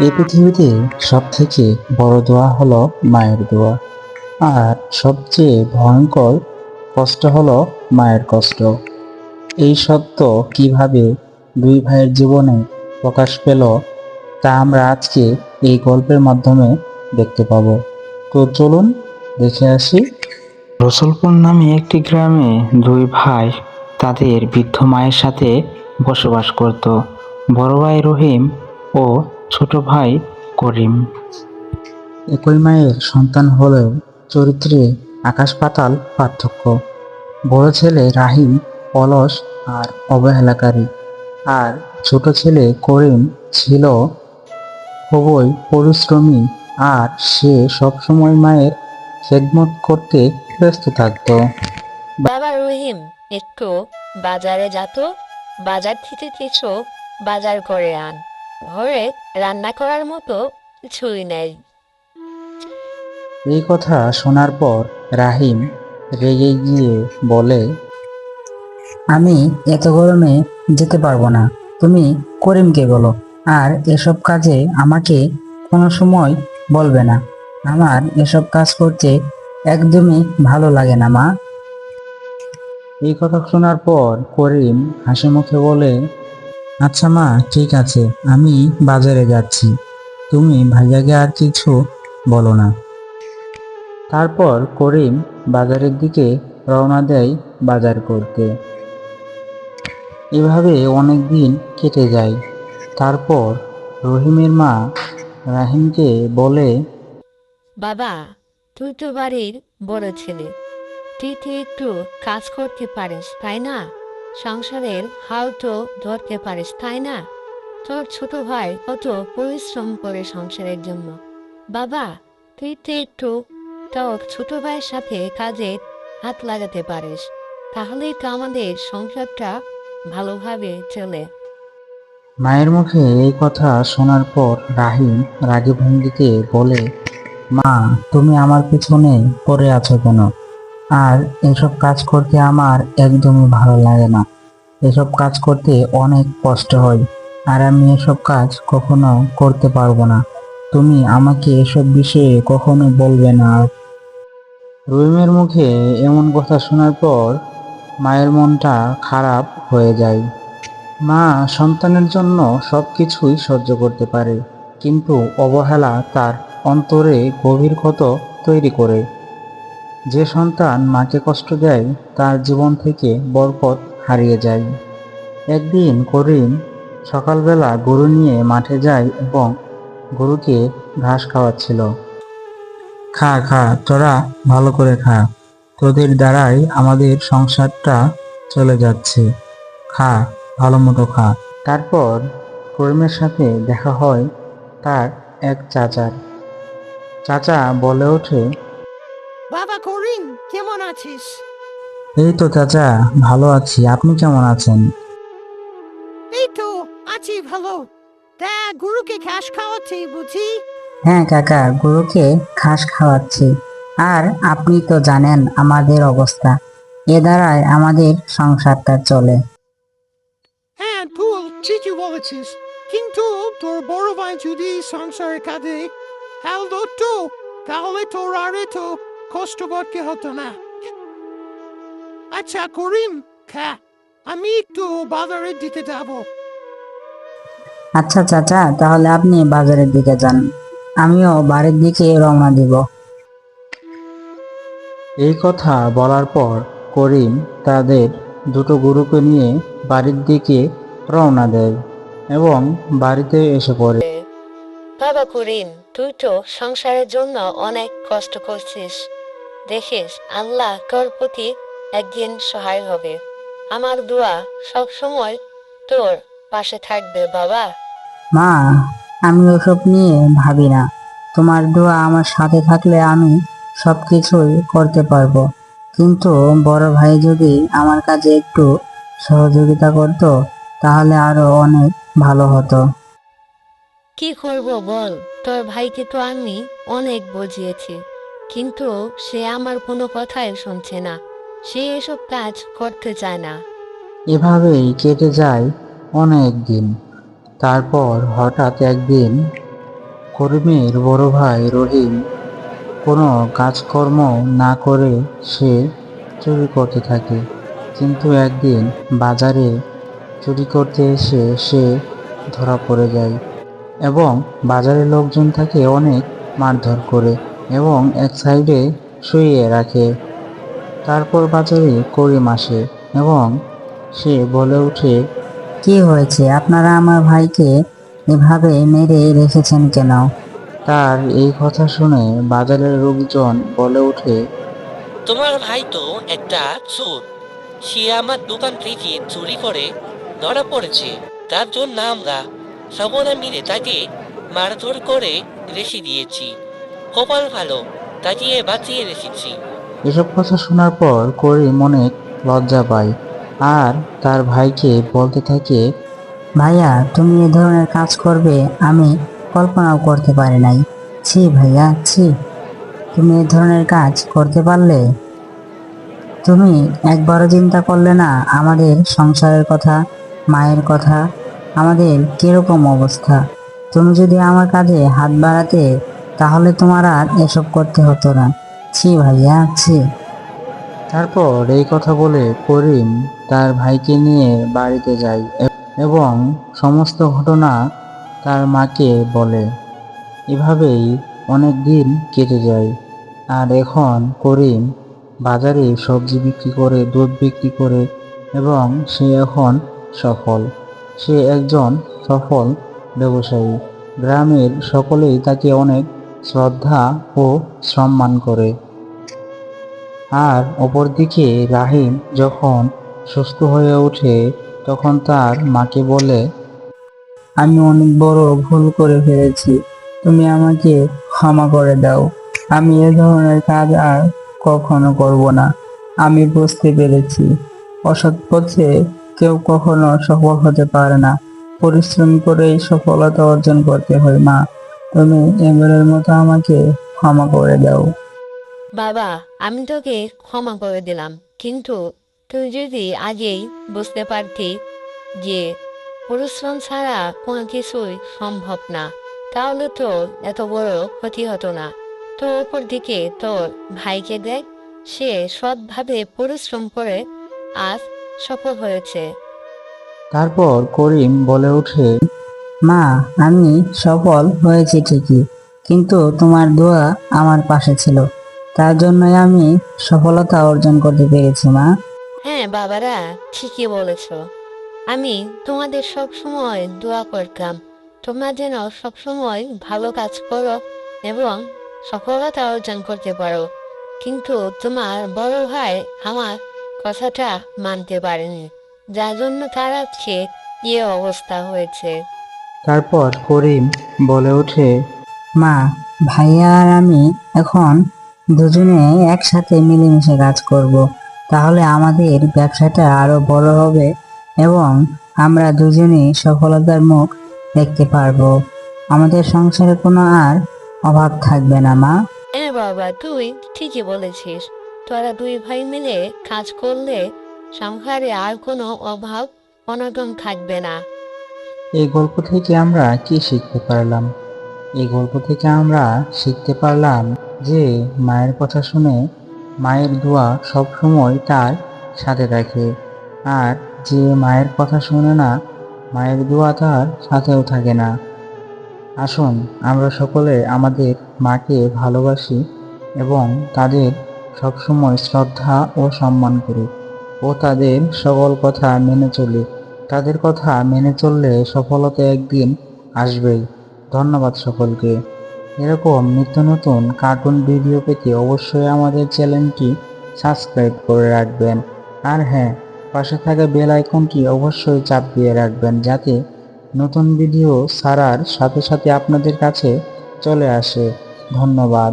এই পৃথিবীতে সব থেকে বড় দোয়া হলো মায়ের দোয়া। আর সবচেয়ে ভয়ঙ্কর কষ্ট হলো মায়ের কষ্ট। এই সত্য কীভাবে দুই ভাইয়ের জীবনে প্রকাশ পেল, তা আমরা আজকে এই গল্পের মাধ্যমে দেখতে পাবো। তো চলুন দেখে আসি। রসুলপুর নামে একটি গ্রামে দুই ভাই তাদের বৃদ্ধ মায়ের সাথে বসবাস করত। বড় ভাই রহিম ও ছোট ভাই করিম। একই মায়ের সন্তান হলেও চরিত্রে আকাশ পাতাল পার্থক্য। বড় ছেলে রাহিম অলস আর অবহেলাকারী আর ছোট ছেলে করিম ছিল খুবই পরিশ্রমী আর সে সবসময় মায়ের খেদমত করতে ব্যস্ত থাকতো। বাবা রহিম একটু বাজারে যাতো? বাজার থেকে কিছু বাজার করে আন। ঘরে রান্না করার মতো কিছুই নেই। এই কথা শোনার পর রাহিম রেগে গিয়ে বলে আমি এত গরমে যেতে পারব না। তুমি করিমকে বলো আর এসব কাজে আমাকে কোনো সময় বলবে না। আমার এসব কাজ করতে একদমই ভালো লাগে না মা। এই কথা শোনার পর করিম হাসি মুখে বলে আচ্ছা মা, ঠিক আছে, আমি বাজারে যাচ্ছি। তুমি ভাইয়াকে আর কিছু বলো না। তারপর করিম বাজারের দিকে রওনা দেয় বাজার করতে। এভাবে অনেক দিন কেটে যায়। তারপর রহিমের মা রাহিমকে বলে, বাবা, তুই তো বাড়ির বড় ছেলে। তুই তো একটু কাজ করতে পারিস, তাই না? সংসারের হাল তো ধরতে পারিস, তাই না? তোর ছোট ভাই কত পরিশ্রম করে সংসারের জন্য। বাবা, তুই তো একটু তোর ছোট ভাইয়ের সাথে কাজে হাত লাগাতে পারিস, তাহলেই তো আমাদের সংসারটা ভালোভাবে চলে। মায়ের মুখে এই কথা শোনার পর রাহিম রাগে ভঙ্গিতে বলে, মা, তুমি আমার পিছনে পড়ে আছো কেন? আর এসব কাজ করতে আমার একদমই ভালো লাগে না। এসব কাজ করতে অনেক কষ্ট হয় আর আমি এসব কাজ কখনো করতে পারব না। তুমি আমাকে এসব বিষয়ে কখনো বলবে না। রহিমের মুখে এমন কথা শোনার পর মায়ের মনটা খারাপ হয়ে যায়। মা সন্তানের জন্য সব কিছুই সহ্য করতে পারে, কিন্তু অবহেলা তার অন্তরে গভীর ক্ষত তৈরি করে। যে সন্তান মাকে কষ্ট দেয়, তার জীবন থেকে বরকত হারিয়ে যায়। একদিন করিম সকালবেলা গরু নিয়ে মাঠে যায় এবং গরুকে ঘাস খাওয়াচ্ছিল। খা খা, তোরা ভালো করে খা। তোদের দ্বারাই আমাদের সংসারটা চলে যাচ্ছে। খা, ভালো মতো খা। তারপর করিমের সাথে দেখা হয় তার এক চাচার। চাচা বলে ওঠে বাবা করিম কেমন আছিস? এই তো চাচা ভালো আছি। আপনি কেমন আছেন? এই তো আছি ভালো। তা গুরুকে ঘাস খাওয়াচ্ছি বুঝি? হ্যাঁ কাকা গরুকে ঘাস খাওয়াচ্ছি। আর আপনি তো জানেন আমাদের অবস্থা। এ দ্বারাই আমাদের সংসারটা চলে। হ্যাঁ তুই ঠিকই বলেছিস। কিন্তু তোর বড় ভাই যদি সংসারে কাঁদে হাল ধরতো তাহলে তোর আর এত কষ্ট করতে হতো না। আচ্ছা করিম খা আমি একটু বাজারের দিকে যাব। আচ্ছা চাচা তাহলে আপনি বাজারের দিকে যান। আমিও বাড়ির দিকে রওনা দিব। এই কথা বলার পর করিম তাদের দুটো গরুকে নিয়ে বাড়ির দিকে রওনা দেয় এবং বাড়িতে এসে পড়ে। বাবা করিম তুই তো সংসারের জন্য অনেক কষ্ট করছিস। দেখিস আল্লাহ তোর প্রতি একদিন সহায় হবে। আমার দোয়া সব সময় তোর পাশে থাকবে বাবা। মা আমি ওসব নিয়ে ভাবি না। তোমার দোয়া আমার সাথে থাকলে আমি সব কিছুই করতে পারব। কিন্তু বড় ভাই যদি আমার কাজে একটু সহযোগিতা করতো তাহলে আরও অনেক ভালো হতো। কি করব বল? তোর ভাইকে তো আমি অনেক বুঝিয়েছি। কিন্তু সে আমার কোনো কথাই শুনছে না। সে এসব কাজ করতে চায় না। এভাবেই কেটে যায় অনেক দিন। তারপর হঠাৎ একদিন কর্মীর বড় ভাই রহিম কোনো কাজকর্ম না করে সে চুরি করতে থাকে। কিন্তু একদিন বাজারে চুরি করতে এসে সে ধরা পড়ে যায় এবং বাজারের লোকজন তাকে অনেক মারধর করে। এবং এক সাইডে শুইয়ে রাখে। তারপর বাজারে করিম আসে এবং সে বলে ওঠে কি হয়েছে? আপনারা আমার ভাইকে এভাবে মেরে রেখেছেন কেন? তার এই কথা শুনে বাজারের লোকজন বলে ওঠে তোমার ভাই তো একটা চোর। সে আমার দোকান থেকে চুরি করে ধরা পড়েছে। তার জন্য আমরা সকলে মিলে তাকে মারধর করে রেখে দিয়েছি। কপাল ভালো তাকে বাঁচিয়ে রেখেছি। এসব কথা শোনার পর করিম অনেক লজ্জা পায় আর তার ভাইকে বলতে থাকে ভাইয়া তুমি এ ধরনের কাজ করবে আমি কল্পনাও করতে পারি নাই। ছি ভাইয়া ছি। তুমি এ ধরনের কাজ করতে পারলে? তুমি একবারও চিন্তা করলে না আমাদের সংসারের কথা মায়ের কথা আমাদের কীরকম অবস্থা? তুমি যদি আমার কাজে হাত বাড়াতে তাহলে তোমার আর এসব করতে হতো না। ছি ভাইয়া, ছি। তারপর এই কথা বলে করিম তার ভাইকে নিয়ে বাড়িতে যায় এবং সমস্ত ঘটনা তার মাকে বলে। এভাবেই অনেক দিন কেটে যায়। আর এখন করিম বাজারে সবজি বিক্রি করে, দুধ বিক্রি করে এবং সে এখন সফল। সে একজন সফল ব্যবসায়ী। গ্রামের সকলেই তাকে অনেক শ্রদ্ধা ও সম্মান করে। আর অপরদিকে রাহিম যখন সুস্থ হয়ে ওঠে, তখন তার মাকে বলে, আমি অনেক বড় ভুল করে ফেলেছি। তুমি আমাকে ক্ষমা করে দাও। আমি এ ধরনের কাজ আর কখনো করব না। আমি বুঝতে পেরেছি। অসৎ পথে কেউ কখনো সফল হতে পারে না। পরিশ্রম করেই সফলতা অর্জন করতে হয় মা। তুমি এবারের মতো আমাকে ক্ষমা করে দাও। বাবা আমি তোকে ক্ষমা করে দিলাম। কিন্তু তুই যদি আগেই বুঝতে পারতি যে পরিশ্রম ছাড়া কোনো কিছুই সম্ভব না তাহলে তো এত বড় ক্ষতি হতো না। তোর ওপর দিকে তোর ভাইকে দেখ সে সৎভাবে পরিশ্রম করে আজ সফল হয়েছে। তারপর করিম বলে ওঠে মা, আমি সফল হয়েছি ঠিকই, কিন্তু তোমার দোয়া আমার পাশে ছিল। তার জন্যই আমি সফলতা অর্জন করতে পেরেছি, মা। হ্যাঁ বাবারা, ঠিকই বলেছ। আমি তোমাদের সব সময় দোয়া করতাম। তোমরা যেন সব সময় ভালো কাজ করো এবং সফলতা অর্জন করতে পারো। কিন্তু তোমার বড় ভাই আমার কথাটা মানতে পারেনি, যার জন্য তার আজকে ইয়ে অবস্থা হয়েছে। তারপর করিম বলে ওঠে, মা, ভাইয়া আর আমি এখন দুজনে একসাথে মিলেমিশে কাজ করব। তাহলে আমাদের ব্যবসাটা আরও বড় হবে এবং আমরা দুজনেই সফলতার মুখ দেখতে পারব। আমাদের সংসারে কোনো আর অভাব থাকবে না, মা। হ্যাঁ বাবা, তুই ঠিকই বলেছিস। তোরা দুই ভাই মিলে কাজ করলে সংসারে আর কোনো অভাব, অনটন থাকবে না। এই গল্প থেকে আমরা কি শিখতে পারলাম? এই গল্প থেকে আমরা শিখতে পারলাম যে মায়ের কথা শুনে মায়ের দোয়া সবসময় তার সাথে থাকে। আর যে মায়ের কথা শুনে না, মায়ের দোয়া তার সাথেও থাকে না। আসুন, আমরা সকলে আমাদের মাকে ভালোবাসি এবং তাদের সবসময় শ্রদ্ধা ও সম্মান করি ও তাদের সকল কথা মেনে চলি। তাদের কথা মেনে চললে সফলতা একদিন আসবেই। ধন্যবাদ সকলকে। এরকম নিত্য নতুন কার্টুন ভিডিও পেতে অবশ্যই আমাদের চ্যানেলটি সাবস্ক্রাইব করে রাখবেন। আর হ্যাঁ পাশে থাকা বেল আইকনটি অবশ্যই চাপ দিয়ে রাখবেন যাতে নতুন ভিডিও ছাড়ার সাথে সাথে আপনাদের কাছে চলে আসে। ধন্যবাদ।